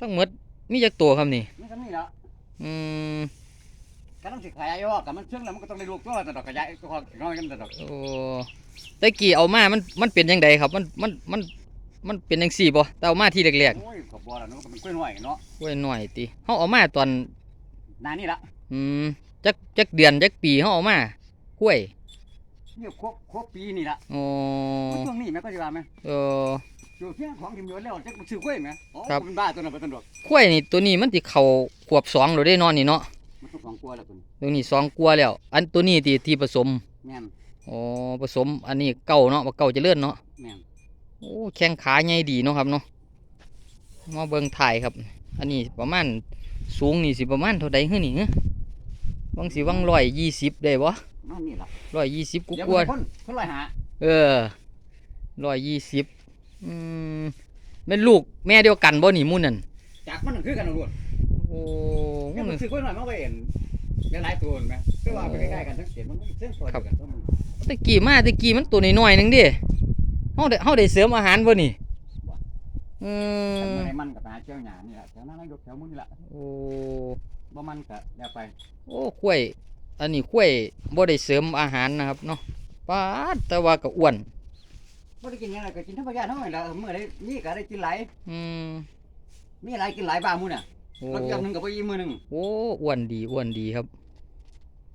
ทั้งหมดมีจักตัวครับนี่นี่ก็นี่แล้วอืมก็ต้องสิขยายออกกับมันเชื่องแล้วมันก็ต้องได้ลูกตัวแต่ดอกขยายตัวของน้อยกันแต่ดอกโอ้แตะกี้เอามามันมันเป็นยังไงครับ มันมันมันมันเป็นจังซี่บ่แต่เอามาที่แรกโอ้ยขอบบัวแล้วเนาะก็เป็นกล้วยหน่อยเนาะๆไว้หน่อยติเฮาเอามาตอนนานนี่ละอืมจักจักเดือนจักปีเฮาเอามาห้วยนี่ครบครบปีนี่ละโอ้ช่วงนี้แม่ก็จะว่าไหมเออ อยู่เที่ยงของกินเยอะแล้วจะมันซื้อกล้วยไหมโอ้ครับเป็นบ้าตัวนั้นเป็นต้นดอกห้วยนี่ตัวนี้มันสิเข้าขวบสองแล้วได้นอนนี่เนาะมันต้องสองกลัวแล้วตัวนี้ตัวนี้สองกว่าแล้ว อันตัวนี้ที่ที่ผสมแม่นอ๋อผสมอันนี้เก่าเนาะว่าเก่าเจะเลื่อนเนาะ แม่นโอ้แข้งขาใหญ่ดีเนาะครับเนาะมาเบิ่งถ่ายครับ อันนี้ประมาณสูงนี่สิประมาณเท่าใดคือนี่ฮะบางสิวังร้อยยี่สิบได้บ่นั่นนี่ละร้อยยี่สิบกูเดี๋ยวกลัวคนคนลอยหาเออร้อยยี่สิบ อืมเป็นลูกแม่เดียวกันบ่นี่หมู่นั่นจากมันนั่นคือกันเอาล้วนโอ้แม่หมัมู่นซื้อกล้วยหน่อยมาไว้เห็นเป็นหลายตัวเห็นไหมคือว่าไปใกล้ๆกันทั้งเสียงมันเส้นซอยเดียวกันเพราะมันตะกี้มาตะกี้มันตัวน้อยๆหนึงเดิเฮาได้เฮาได้เสริมอาหารบ่นี่อือันมมันให้มันกับตาเจ้าหยานี่แหละแถวนั้นนายกแถวมุ้งนี่แหละโอ้บ่มันก็แล้วไป โอ้ข้วย อันนี้ข้วยบ่ได้เสริมอาหารนะครับเนาะป้าดแต่ว่าก็อ้วน บ่ได้กินหยังไงก็กินธรรมชาติเท่าไหร่ละเมื่อได้มีก็ได้กินหลายอืมมีหลายกินหลายบ้ามื้อน่ะโอ้รถยำหนึงก็บ่อิ่มมื้อหนึงโอ้อ้วนดีอ้วนดีครับ